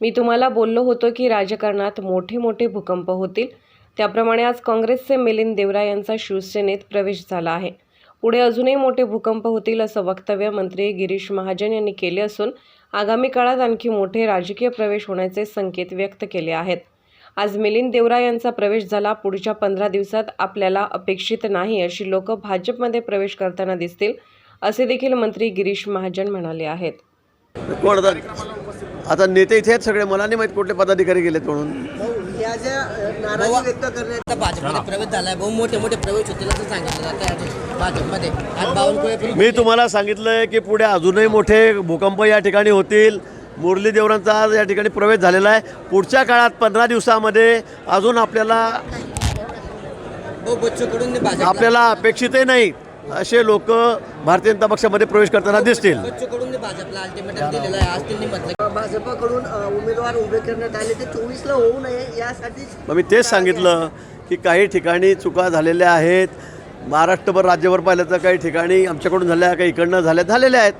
मी तुम्हाला बोललो होतो की राजकारणात मोठे मोठे भूकंप होतील. त्याप्रमाणे आज काँग्रेसचे मिलिंद देवरा यांचा शिवसेनेत प्रवेश झाला आहे. पुढे अजूनही मोठे भूकंप होतील असं वक्तव्य मंत्री गिरीश महाजन यांनी केले असून आगामी काळात आणखी मोठे राजकीय प्रवेश होण्याचे संकेत व्यक्त केले आहेत. आज मिलिंद देवरा यांचा प्रवेश झाला पुढच्या पंधरा दिवसात आपल्याला अपेक्षित नाही अशी लोक भाजपमध्ये प्रवेश करताना दिसतील असे देखील मंत्री गिरीश महाजन म्हणाले आहेत. आता नेते इथे आहेत सगळे. मला नाही माहीत कुठले पदाधिकारी गेलेत म्हणून. या ज्या अ, नाराजी व्यक्त करण्यात आता भाजपमध्ये प्रवेश झालाय. मोठे मोठे प्रवेश होतील असं सांगितलं जातं अजून भाजपमध्ये. आज बावनकुळे मी तुम्हाला सांगितलंय की पुढे अजूनही मोठे भूकंप या ठिकाणी होतील. मुरली देवरांचा आज या ठिकाणी प्रवेश झालेला आहे. पुढच्या काळात पंधरा दिवसामध्ये अजून आपल्याला आपल्याला अपेक्षितही नाही. असे लोक भारतीय जनता पक्षामध्ये प्रवेश करताना दिसतील. भाजपकडून उमेदवार उभे करण्यात आले ते चोवीसला होऊ नये यासाठी मग मी तेच सांगितलं की काही ठिकाणी चुका झालेल्या आहेत. महाराष्ट्रभर राज्यभर पाहिलं तर काही ठिकाणी आमच्याकडून झाल्या काही इकडनं झाल्या झालेल्या आहेत.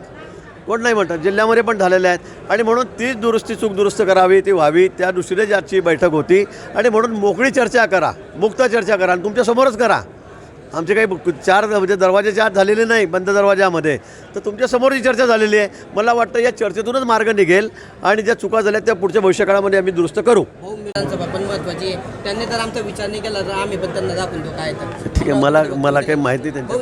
कोण नाही म्हणतात जिल्ह्यामध्ये पण झालेल्या आहेत. आणि म्हणून तीच दुरुस्ती चूक दुरुस्त करावी ती व्हावी त्या दृष्टीने आजची बैठक होती. आणि म्हणून मोकळी चर्चा करा मुक्त चर्चा करा आणि तुमच्यासमोरच करा. आमचे काही चार म्हणजे दरवाजे चार झालेले नाही बंद दरवाजामध्ये तर तुमच्यासमोर ही चर्चा झालेली आहे. मला वाटतं या चर्चेतूनच मार्ग निघेल आणि ज्या चुका झाल्या त्या पुढच्या भविष्यकाळामध्ये आम्ही दुरुस्त करू. पण महत्वाची त्यांनी आमचा विचार नाही केला आम्ही त्यांना काय ठीक आहे मला मला काही माहिती त्यांची